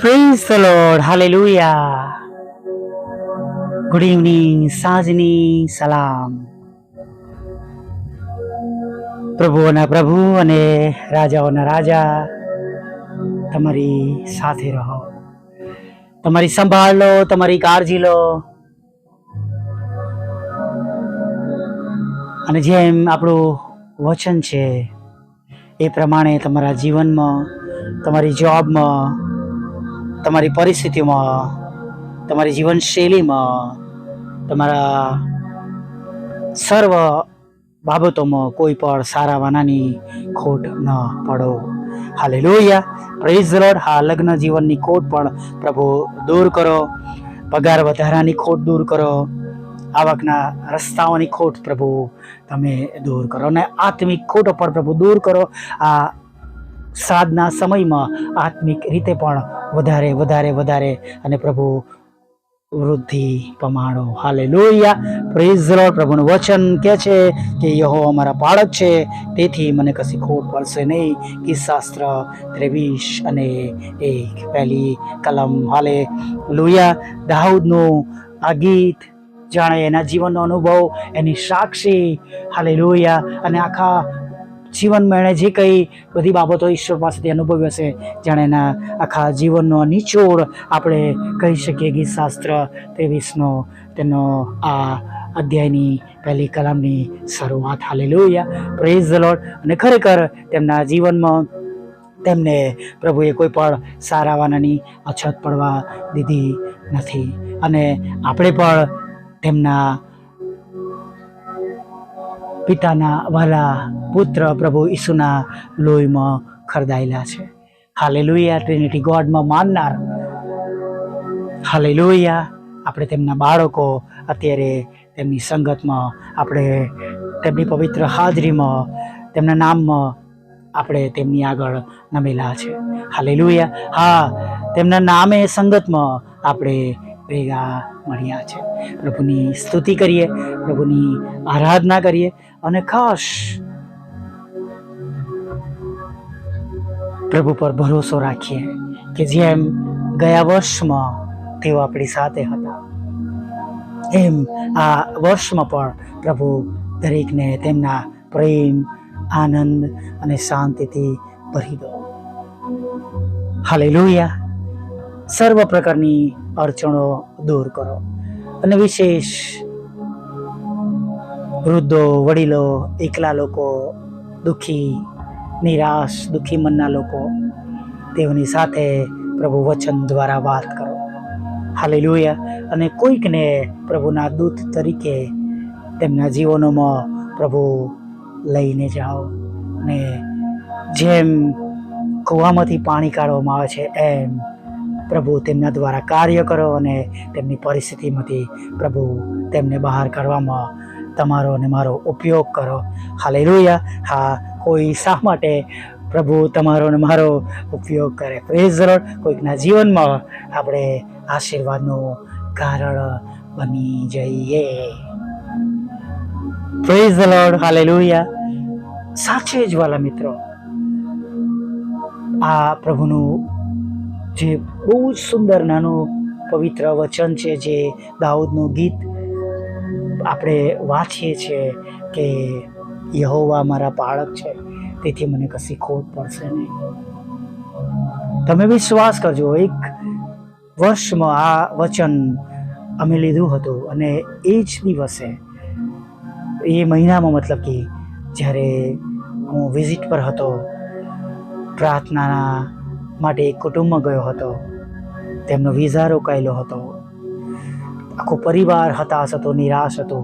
Praise the lord hallelujah good evening સાંજની સલામ પ્રભુઓના પ્રભુ અને રાજાઓના રાજા, તમારી સાથે રહો. તમારી સંભાળ લો, તમારી કાળજી લો. અને જેમ આપણું વચન છે, એ પ્રમાણે તમારા જીવનમાં, તમારી જોબમાં તમારી પરિસ્થિતિમાં, તમારી જીવનશૈલીમાં, તમારા સર્વ બાબતોમાં કોઈ પણ સારા વાનાની ખોટ ન પડો. હાલે લોહિયા પ્રેઝ લોર્ડ હા, લગ્ન જીવનની ખોટ પણ પ્રભુ દૂર કરો. પગાર વધારાની ખોટ દૂર કરો. આવકના રસ્તાઓની ખોટ પ્રભુ તમે દૂર કરો. અને આત્મિક ખોટો પણ પ્રભુ દૂર કરો. આ સાધના સમયમાં આત્મિક રીતે પણ વધારે વધારે વધારે અને પ્રભુ વૃદ્ધિ પમાણો હાલે લોહિયા પ્રેઝ પ્રભુનું વચન કે છે કે યહો અમારા બાળક છે, તેથી મને કશી ખોટ પડશે નહીં. કે શાસ્ત્ર ત્રેવીસ અને એક. પહેલી કલમ. હાલે લોહિયા દાઉદનું આ ગીત જાણે એના જીવનનો અનુભવ, એની સાક્ષી. હાલે લોહિયા અને આખા જીવનમાં એણે જે કંઈ બધી બાબતો ઈશ્વર પાસેથી અનુભવી હશે, જાણે એના આખા જીવનનો નિચોડ આપણે કહી શકીએ ગીત શાસ્ત્ર ત્રેવીસનો તેનો આ અધ્યાયની પહેલી કલામની શરૂઆત. હાલે લોહિયા પ્રેઝ ધ લોર્ડ અને ખરેખર તેમના જીવનમાં તેમને પ્રભુએ કોઈ પણ સારા વાનાની અછત પડવા દીધી નથી. અને આપણે પણ તેમના પિતાના વાલા પુત્ર પ્રભુ ઈસુના લોહીમાં ખરદાયેલા છે. હાલે લોહિયા ટ્રિનિટી ગોડમાં માનનાર. હાલે લોહિયા આપણે તેમના બાળકો અત્યારે તેમની સંગતમાં, આપણે તેમની પવિત્ર હાજરીમાં, તેમના નામમાં આપણે તેમની આગળ નમેલા છે. હાલે હા, તેમના નામે સંગતમાં આપણે ભેગા મળ્યા છે. પ્રભુની સ્તુતિ કરીએ, પ્રભુની આરાધના કરીએ અને ખાસ પ્રભુ પર ભરોસો રાખીએ કે જેમ ગયા વર્ષમાં તેઓ આપણી સાથે હતા. એમ આ વર્ષમાં પણ પ્રભુ દરેકને તેમના પ્રેમ, આનંદ અને શાંતિથી ભરી દો. હાલે સર્વ પ્રકારની અડચણો દૂર કરો અને વિશેષ વૃદ્ધો, વડીલો, એકલા લોકો, દુઃખી, નિરાશ, દુઃખી મનના લોકો, તેઓની સાથે પ્રભુ વચન દ્વારા વાત કરો. હાલે અને કોઈકને પ્રભુના દૂત તરીકે તેમના જીવનોમાં પ્રભુ લઈને જાઓ. અને જેમ કૂવામાંથી પાણી કાઢવામાં આવે છે, એમ પ્રભુ તેમના દ્વારા કાર્ય કરો અને તેમની પરિસ્થિતિમાંથી પ્રભુ તેમને બહાર કાઢવામાં તમારો અને મારો ઉપયોગ કરો. હાલે હા, કોઈ શા માટે પ્રભુ તમારો અને મારો ઉપયોગ કરે? પ્રેઝ રોડ કોઈકના જીવનમાં આપણે આશીર્વાદનું કારણ બની જઈએ. Praise lord hallelujah. સાચે જ વાલા મિત્રો, આ પ્રભુનું જે બહુ જ સુંદર નાનું પવિત્ર વચન છે, જે દાઉદનું ગીત આપણે વાંચીએ છીએ કે યહોવા મારા બાળક છે, તેથી મને કશી ખોટ પડશે નહીં. તમે વિશ્વાસ કરજો, એક વર્ષમાં આ વચન અમે લીધું હતું અને એ જ દિવસે, એ મહિનામાં મતલબ કે જ્યારે હું વિઝિટ પર હતો પ્રાર્થના માટે એક કુટુંબમાં ગયો હતો, તેમનો વિઝા રોકાયેલો હતો આખો પરિવાર હતાશ હતો, નિરાશ હતો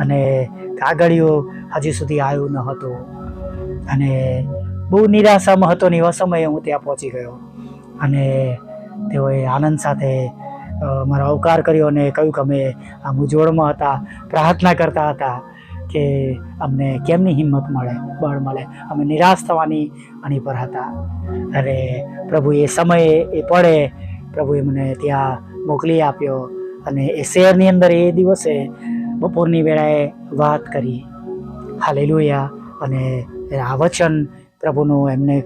અને કાગળિયો હજી સુધી આવ્યું ન હતું. અને બહુ નિરાશામાં હતો ને એવા સમયે હું ત્યાં પહોંચી ગયો. અને તેઓએ આનંદ સાથે મારો આવકાર કર્યો અને કહ્યું કે અમે આ મૂંઝવણમાં હતા, પ્રાર્થના કરતા હતા કે અમને કેમની હિંમત મળે, બળ મળે. અમે નિરાશ થવાની આની પર હતા. અને પ્રભુ, એ સમયે એ પડે. પ્રભુએ મને ત્યાં મોકલી આપ્યો. અને એ શહેરની અંદર એ દિવસે બપોરની વેળાએ વાત કરી. હાલેલુયા. અને આ વચન પ્રભુનું એમને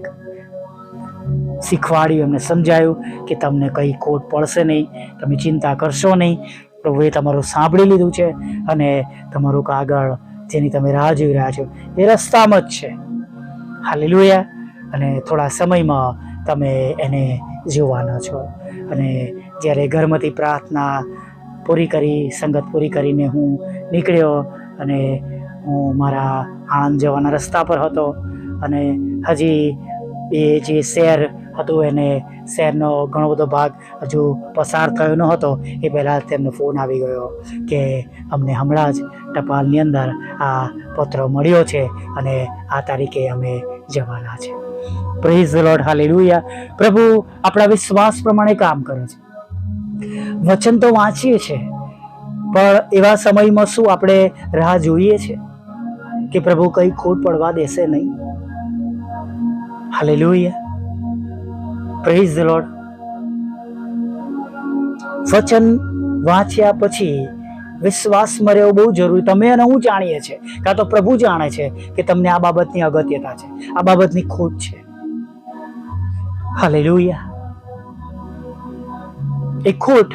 શીખવાડ્યું, એમને સમજાયું કે તમને કંઈ ખોટ પડશે નહીં, તમે ચિંતા કરશો નહીં. પ્રભુએ તમારું સાંભળી લીધું છે અને તમારું કાગળ જેની તમે રાહ જોઈ રહ્યા છો એ રસ્તામાં જ છે. હાલેલુયા. અને થોડા સમયમાં તમે એને જોવાના છો. અને જ્યારે ઘરમાંથી પ્રાર્થના પૂરી કરી, સંગત પૂરી કરીને હું નીકળ્યો અને હું મારા આણંદ જવાના રસ્તા પર હતો. અને હજી એ જે શહેર હતું એને શહેરનો ઘણો બધો ભાગ હજુ પસાર થયો ન હતો, એ પહેલાં તેમનો ફોન આવી ગયો કે અમને હમણાં જ ટપાલની અંદર આ પત્ર મળ્યો છે અને આ તારીખે અમે જવાના છે. પ્રેઝ લોર્ડ હાલેલુયા પ્રભુ આપણા વિશ્વાસ પ્રમાણે કામ કરે છે. વચન તો વાંચીએ છીએ પણ એવા સમયમાં શું આપણે રાહ જોઈએ છે કે પ્રભુ કંઈ ખોટ પડવા દેશે નહીં? હાલે લોહિયા પ્રેઝ ધ લોર્ડ વચન વાંચ્યા પછી વિશ્વાસમાં રહેવું બહુ જરૂરી. તમે અને હું જાણીએ છીએ કાં તો પ્રભુ જાણે છે કે તમને આ બાબતની અગત્યતા છે, આ બાબતની ખોટ છે. હાલે લોહિયા એ ખોટ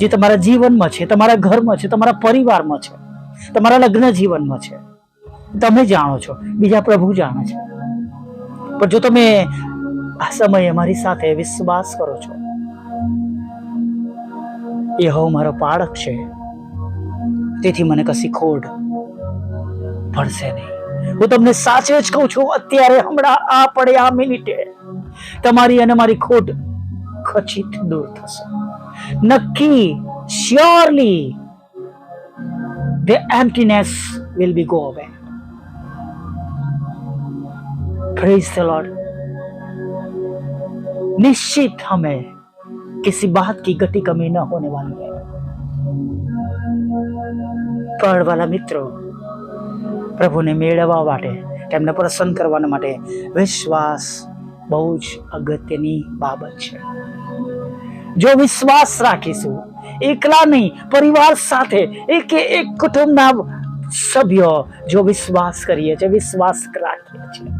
જે તમારા જીવનમાં છે, તમારા ઘરમાં છે, તમારા પરિવારમાં છે, તમારા લગ્ન જીવનમાં છે, તમે જાણો છો, બીજા પ્રભુ જાણે છે. પણ જો તમે આ સમયે મારી સાથે વિશ્વાસ કરો છો એ હવ મારો પાળક છે, તેથી મને કશી ખોટ પડશે નહીં. હું તમને સાચે જ કહું છું, અત્યારે હમણાં આ પડે આ મિનિટે તમારી અને મારી ખોટ ખચિત દૂર થશે. નક્કી surely the emptiness will be go away praise the lord निश्चित हमें किसी बात की गति कमी न होने वाली है પણ વાલા મિત્રો પ્રભુને મેળવવા માટે તેમને પ્રસન્ન કરવાના માટે વિશ્વાસ બહુ જ અગત્યની બાબત છે જો વિશ્વાસ રાખીશું, એકલા નહીં, પરિવાર સાથે, એક એક કુટુંબના સભ્યો જો વિશ્વાસ કરીએ છીએ, વિશ્વાસ રાખીએ છીએ.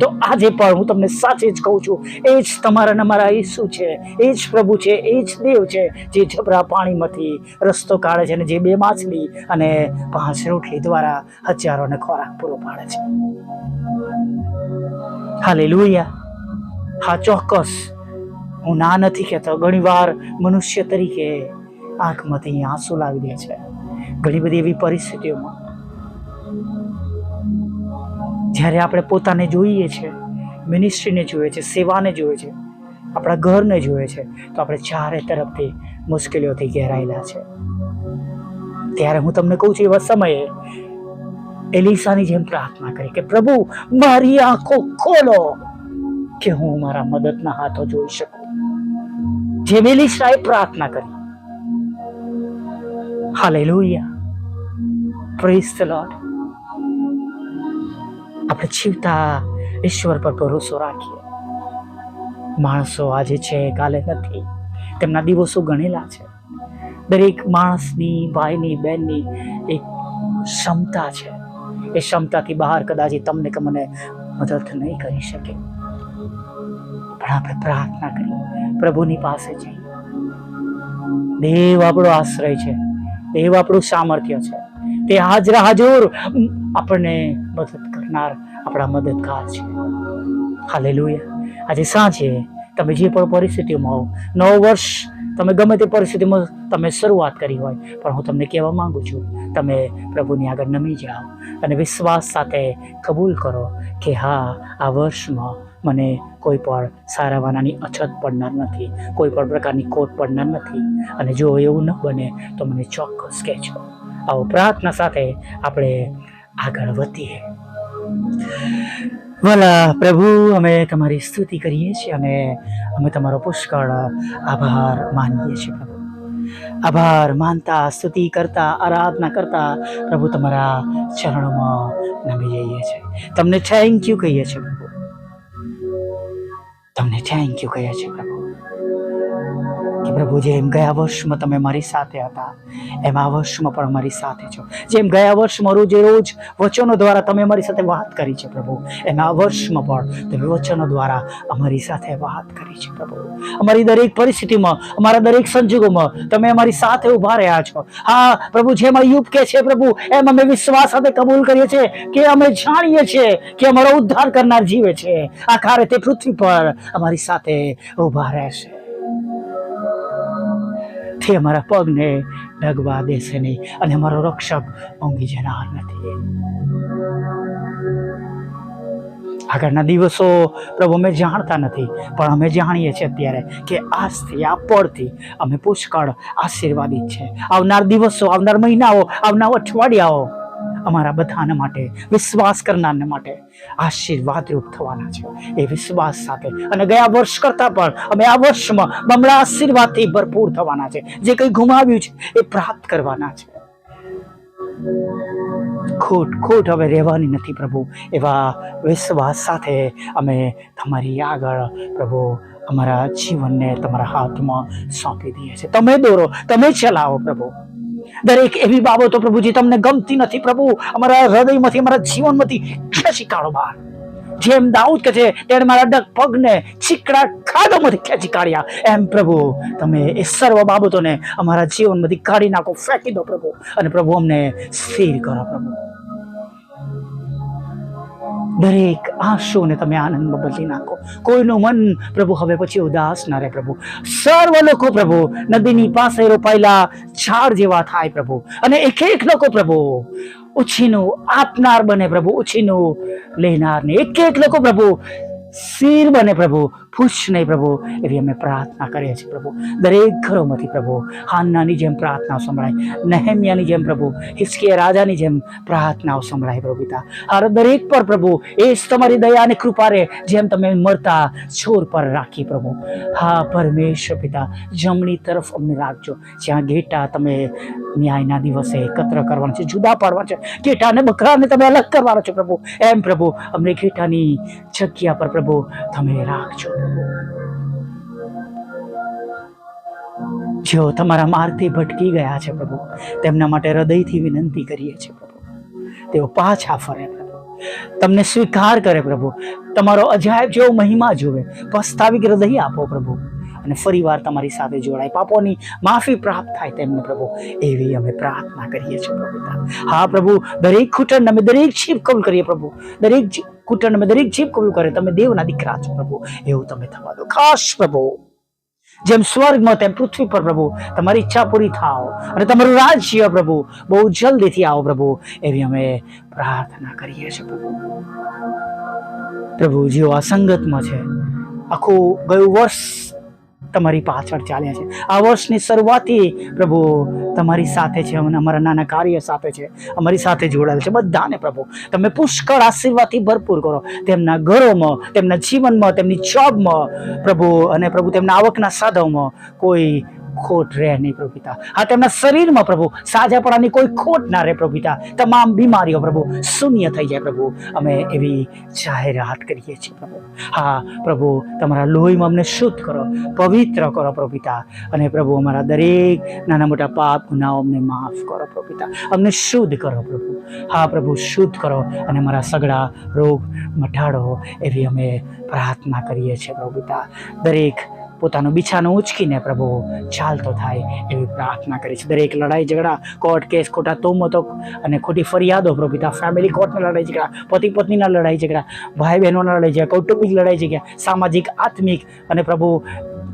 તો આજે પણ હું તમને સાચે જ કહું છું, એ જ તમારા નમારા મારા ઈસુ છે, એ જ પ્રભુ છે, એ જ દેવ છે, જે જબરા પાણીમાંથી રસ્તો કાઢે છે અને જે બે માછલી અને પાંચ રોટલી દ્વારા હજારોને ખોરાક પૂરો પાડે છે. હાલેલુયા. હા, ચોક્કસ. હું ના નથી કહેતો, ઘણીવાર મનુષ્ય તરીકે આંખમાંથી આંસુ લાવી દે છે. ઘણી બધી એવી પરિસ્થિતિઓમાં જ્યારે આપણે પોતાને જોઈએ છે મિનિસ્ટ્રીને જોઈએ છે, સેવાને જોઈએ છે, આપણા ઘરને જોઈએ છે, તો આપણે ચારે તરફથી મુશ્કેલીઓથી ઘેરાયેલા છે. ત્યારે હું તમને કહું છું, એવા સમયે એલિસાની જેમ પ્રાર્થના કરી કે, પ્રભુ, મારી આંખો ખોલો કે હું મારા મદદના હાથો જોઈ શકું. જેમ એલિસાએ પ્રાર્થના કરી. હાલેલુયા. પ્રેઝ ધ લોર્ડ આપણે જીવતા ઈશ્વર પર ભરોસો રાખીએ. માણસો આજે છે, કાલે નથી. તેમના દિવસો ગણેલા છે. દરેક માણસની, ભાઈની, બહેનની એક ક્ષમતા છે. એ ક્ષમતાથી બહાર કદાચ તમને કે મને મદદ નહીં કરી શકે. પણ આપણે પ્રાર્થના કરીએ. પ્રભુની પાસે જઈએ દેવ આપણો આશ્રય છે. દેવ આપણું સામર્થ્ય છે. તે હાજરા હાજર આપણને મદદ કરનાર આપણા મદદગાર છે. હાલેલુયા. આજે સાંજે તમે જે પણ પરિસ્થિતિમાં હો નવ વર્ષ તમે ગમે તે પરિસ્થિતિમાં તમે શરૂઆત કરી હોય, પણ હું તમને કહેવા માંગુ છું, તમે પ્રભુની આગળ નમી જાઓ અને વિશ્વાસ સાથે કબૂલ કરો કે હા, આ વર્ષમાં મને કોઈ પણ સારા વાનાની અછત પડનાર નથી, કોઈ પણ પ્રકારની ખોટ પડનાર નથી. અને જો એવું ન બને, તો મને ચોક્કસ કહેજો. આવો પ્રાર્થના સાથે આપણે આગળ વધીએ. ભલા પ્રભુ, અમે તમારી સ્તુતિ કરીએ છીએ અને અમે તમારો પુષ્કળ આભાર માનીએ છીએ પ્રભુ. આભાર માનતા, સ્તુતિ કરતા, આરાધના કરતા પ્રભુ તમારા ચરણોમાં નમી જઈએ છીએ. તમને થેન્ક યુ કહીએ છીએ. તમને થેન્ક યુ કહ્યા છે પ્રભુ. કે પ્રભુ જેમ ગયા વર્ષમાં તમે મારી સાથે હતા, એમ આ વર્ષમાં પણ મારી સાથે છો. જેમ ગયા વર્ષમાં રોજે રોજ વચનો દ્વારા તમે અમારી સાથે વાત કરી છે, પ્રભુ. એમ આ વર્ષમાં પણ તમે વચનો દ્વારા અમારી સાથે વાત કરી છે, પ્રભુ. અમારી દરેક પરિસ્થિતિમાં, અમારા દરેક સંજોગોમાં તમે અમારી સાથે ઊભા રહ્યા છો. હા, પ્રભુ, જેમ અયુબ કે છે, પ્રભુ, એમ અમે વિશ્વાસ સાથે કબૂલ કરીએ છીએ કે અમે જાણીએ છીએ કે અમારો ઉદ્ધાર કરનાર જીવે છે. આખરે તે પૃથ્વી પર અમારી સાથે ઊભા રહેશે. તે અમારા પગને ડગવા દેશે નહીં અને અમારો રક્ષક ઊંઘી જનાર નથી. આગળના દિવસો પ્રભુ અમે જાણતા નથી, પણ અમે જાણીએ છીએ અત્યારે કે આજથી, આ પળથી અમે પુષ્કળ આશીર્વાદિત છે. આવનાર દિવસો, આવનાર મહિનાઓ, આવનાર અઠવાડિયાઓ અમારા બધાના માટે, વિશ્વાસ કરનારને માટે આશીર્વાદરૂપ થવાના છે. એ વિશ્વાસ સાથે અને ગયા વર્ષ કરતાં પણ અમે આ વર્ષમાં બમણા આશીર્વાદથી ભરપૂર થવાના છે. જે કંઈ ગુમાવ્યું છે, એ પ્રાપ્ત કરવાના છે. ખોટ ખોટ હવે રહેવાની નથી પ્રભુ. એવા વિશ્વાસ સાથે અમે તમારી આગળ પ્રભુ અમારા જીવનને તમારા હાથમાં સોંપી દઈએ છીએ. તમે દોરો, તમે ચલાવો પ્રભુ. દરેક એવી બાબતો પ્રભુજી તમને ગમતી નથી પ્રભુ, અમારા હૃદયમાંથી, અમારા જીવનમાંથી ખેંચી કાઢો બહાર જેમ દાઉદ કે છે, તેણે મારા ડગ પગને છીકડા ખાડોમાંથી ખેંચી કાઢ્યા. એમ પ્રભુ, તમે એ સર્વ બાબતોને અમારા જીવનમાંથી કાઢી નાખો, ફેંકી દો પ્રભુ. અને પ્રભુ અમને સ્થિર કરો પ્રભુ. દરેક આંસુને તમે આનંદમાં બદલી નાખો. કોઈનું મન પ્રભુ હવે પછી ઉદાસ ન રહે પ્રભુ. સર્વ લોકો પ્રભુ, નદીની પાસે રોપાયેલા ઝાડ જેવા થાય પ્રભુ. અને એક એક લોકો પ્રભુ, ઉછીનું આપનાર બને પ્રભુ, ઉછીનું લેનાર ને એક એક લોકો પ્રભુ શીર બને પ્રભુ, ખુશ નહીં પ્રભુ, એવી અમે પ્રાર્થના કરીએ છીએ પ્રભુ. દરેક ઘરોમાંથી પ્રભુ, હાન્નાની જેમ પ્રાર્થનાઓ સંભળાય, નહેમિયાની જેમ પ્રભુ, હિસ્કિયા રાજાની જેમ પ્રાર્થનાઓ સંભળાય પ્રભુ પિતા. હાર દરેક પર પ્રભુ એ જ તમારી દયા અને કૃપા રે, જેમ તમે મળતા છોર પર રાખી પ્રભુ. હા, પરમેશ્વર પિતા, જમણી તરફ અમને રાખજો. જ્યાં ઘેટા તમે ન્યાયના દિવસે એકત્ર કરવાના છે, જુદા પાડવાના છે. ઘેટા અને બકરાને તમે અલગ કરવાના છો પ્રભુ. એમ પ્રભુ, અમને ઘેટાની જગ્યા પર પ્રભુ, તમે રાખજો. પ્રભુ જેઓ તમારા માર્ગથી ભટકી ગયા છે પ્રભુ, તેમના માટે હૃદયથી વિનંતી કરીએ છીએ પ્રભુ. તેઓ પાછા ફરે પ્રભુ. તમને સ્વીકાર કરે પ્રભુ. તમારો અજાયબ જેવો મહિમા જોવે પસ્તાવી હૃદય આપો પ્રભુ. અને ફરીવાર તમારી સાથે જોડાય. પાપોની માફી પ્રાપ્ત થાય તેમને પ્રભુ. એવી અમે પ્રાર્થના કરીએ છીએ પ્રભુ હા પ્રભુ, દરેક ખૂટણ અમે દરેક જીભ કબૂલ કરીએ પ્રભુ. દરેક અમે દરેક જીભ કબૂલ કરે તમે દેવના દીકરા છો પ્રભુ. એવું તમે થવા દો. ખાસ પ્રભુ. જેમ સ્વર્ગમાં તેમ પૃથ્વી પર પ્રભુ. તમારી ઈચ્છા પૂરી થાઓ. અને તમારું રાજ્ય પ્રભુ. બહુ જલ્દીથી આવો પ્રભુ. એવી અમે પ્રાર્થના કરીએ છીએ પ્રભુ. પ્રભુ, જેઓ આ સંગતમાં છે, આખું ગયું વર્ષ તમારી પાછળ ચાલ્યા છે. આ વર્ષની શરૂઆતથી પ્રભુ તમારી સાથે છે અને અમારા નાના કાર્ય સાથે છે, અમારી સાથે જોડાયેલ છે બધાને પ્રભુ. તમે પુષ્કળ આશીર્વાદથી ભરપૂર કરો. તેમના ઘરોમાં, તેમના જીવનમાં, તેમની જોબમાં પ્રભુ અને પ્રભુ તેમના આવકના સાધવમાં કોઈ ખોટ રહે નહીં પ્રભુ પિતા. હા, તેમના શરીરમાં પ્રભુ સાજાપણાની કોઈ ખોટ ના રહે પ્રભુ પિતા. તમામ બીમારીઓ પ્રભુ શૂન્ય થઈ જાય પ્રભુ. અમે એવી જાહેરાત કરીએ છીએ પ્રભુ. હા, પ્રભુ, તમારા લોહીમાં અમને શુદ્ધ કરો, પવિત્ર કરો પ્રભુ પિતા. અને પ્રભુ, અમારા દરેક નાના મોટા પાપ, ગુનાઓ અમને માફ કરો પ્રભુ પિતા. અમને શુદ્ધ કરો પ્રભુ. હા, પ્રભુ, શુદ્ધ કરો અને અમારા સગડા રોગ મટાડો એવી અમે પ્રાર્થના કરીએ છીએ પ્રભુ પિતા. દરેક પોતાનું બિછાનું ઉંચકીને પ્રભુ, ચાલતો થાય એવી પ્રાર્થના કરી છે. દરેક લડાઈ ઝઘડા, કોર્ટ કેસ, ખોટા તોમતો અને ખોટી ફરિયાદો, પ્રભુ પિતા ફેમિલી કોર્ટના લડાઈ ઝઘડા, પતિ પત્નીના લડાઈ ઝઘડા, ભાઈ બહેનોના લડાઈ ઝઘડા, કૌટુંબિક લડાઈ ઝઘડા, સામાજિક, આત્મિક અને પ્રભુ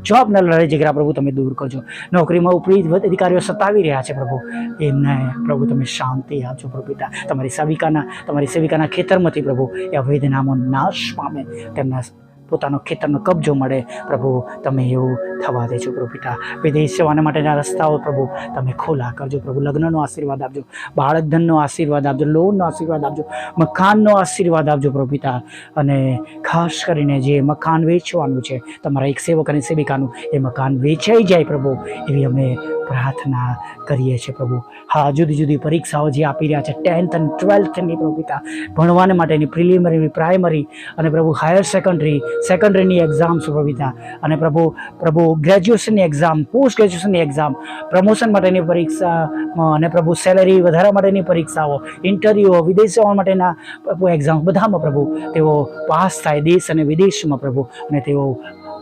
જોબના લડાઈ ઝઘડા પ્રભુ તમે દૂર કરજો. નોકરીમાં ઉપરી અધિકારીઓ સતાવી રહ્યા છે પ્રભુ. એમને પ્રભુ તમે શાંતિ આપજો પ્રભુ પિતા. તમારી સેવિકાના તમારી સેવિકાના ખેતરમાંથી પ્રભુ એ વેદનામો નાશ પામે. તેમના પોતાનો ખેતરનો કબજો મળે. પ્રભુ, તમે એવું થવા દેજો પ્રભુ પિતા. વિદેશ જવાના માટેના રસ્તાઓ પ્રભુ, તમે ખોલા કરજો. પ્રભુ, લગ્નનો આશીર્વાદ આપજો. બાળક ધનનો આશીર્વાદ આપજો. લોનનો આશીર્વાદ આપજો. મકાનનો આશીર્વાદ આપજો પ્રભુ પિતા. અને ખાસ કરીને જે મકાન વેચવાનું છે, તમારા એક સેવક અને સેવિકાનું, એ મકાન વેચાઈ જાય પ્રભુ, એવી અમે પ્રાર્થના કરીએ છીએ પ્રભુ. હા, જુદી જુદી પરીક્ષાઓ જે આપી રહ્યા છે, ટેન્થ અને ટ્વેલ્થની પ્રભુ પિતા. ભણવાને માટેની પ્રિલિમરી પ્રાઇમરી અને પ્રભુ હાયર સેકન્ડરી સેકન્ડરીની એક્ઝામ પ્રભુ અને પ્રભુ પ્રભુ ગ્રેજ્યુએશનની એક્ઝામ પોસ્ટ ગ્રેજ્યુએશનની એક્ઝામ પ્રમોશન માટેની પરીક્ષા, અને પ્રભુ સેલરી વધારા માટેની પરીક્ષાઓ ઇન્ટરવ્યૂ વિદેશ જવા માટેના પ્રભુ એક્ઝામ બધામાં પ્રભુ તેઓ પાસ થાય, દેશ અને વિદેશમાં પ્રભુ. અને તેઓ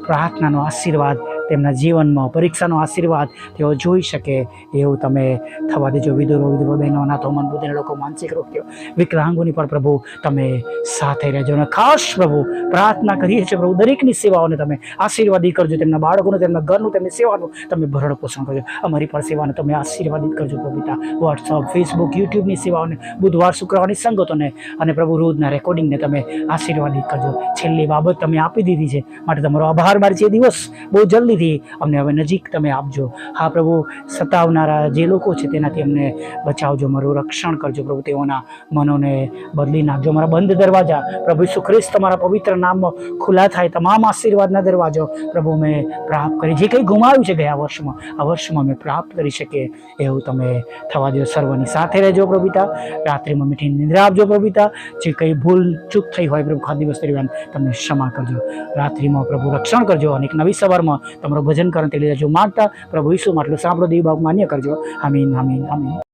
પ્રાર્થનાનો આશીર્વાદ તેમના જીવનમાં પરીક્ષાનો આશીર્વાદ તેઓ જોઈ શકે એવું તમે થવા દેજો. વિધુરો વિધુરો, બહેનો, અનાથો, મનબુદ્ધિના લોકો, માનસિક રોગ્યો વિકલાંગોની પણ પ્રભુ તમે સાથે રહેજો અને ખાસ પ્રભુ પ્રાર્થના કરીએ છીએ પ્રભુ, દરેકની સેવાઓને તમે આશીર્વાદી કરજો. તેમના બાળકોનું, તેમના ઘરનું, તેમની સેવાનું તમે ભરણ પોષણ કરજો. અમારી પણ સેવાને તમે આશીર્વાદિત કરજો પ્રભુતા વોટ્સઅપ ફેસબુક યુટ્યુબની સેવાઓને બુધવાર, શુક્રવારની સંગતોને અને પ્રભુ રોજના રેકોર્ડિંગને તમે આશીર્વાદિત કરજો. છેલ્લી બાબત તમે આપી દીધી છે. માટે તમારો આભાર મારી છે દિવસ બહુ જલ્દીથી અમને હવે નજીક તમે આપજો. હા પ્રભુ, સતાવનારા જે લોકો છે તેનાથી અમને બચાવજો. મારું રક્ષણ કરજો પ્રભુ. તેઓના મનોને બદલી નાખજો. મારા બંધ દરવાજા પ્રભુ સુખ્રિસ્ત તમારા પવિત્ર નામમાં ખુલ્લા થાય. તમામ આશીર્વાદના દરવાજો પ્રભુ અમે પ્રાપ્ત કરી. જે કંઈ ગુમાવ્યું છે ગયા વર્ષમાં, આ વર્ષમાં અમે પ્રાપ્ત કરી શકીએ એવું તમે થવા દો. સર્વની સાથે રહેજો પ્રભુતા રાત્રિમાં મીઠી નિંદ્રા આપજો પ્રભુતા જે કંઈ ભૂલ ચૂક થઈ હોય પ્રભુ ખા દિવસ દરમિયાન તમને ક્ષમા કરજો. રાત્રિમાં પ્રભુ રક્ષણ કરજો. અને એક નવી સવારમાં તમારું ભજન કરણ તે જો માગતા પ્રભુ ઈસુ માટલું સાંભળો, દેવી બાપ માન્ય કરજો. આમીન આમીન આમીન.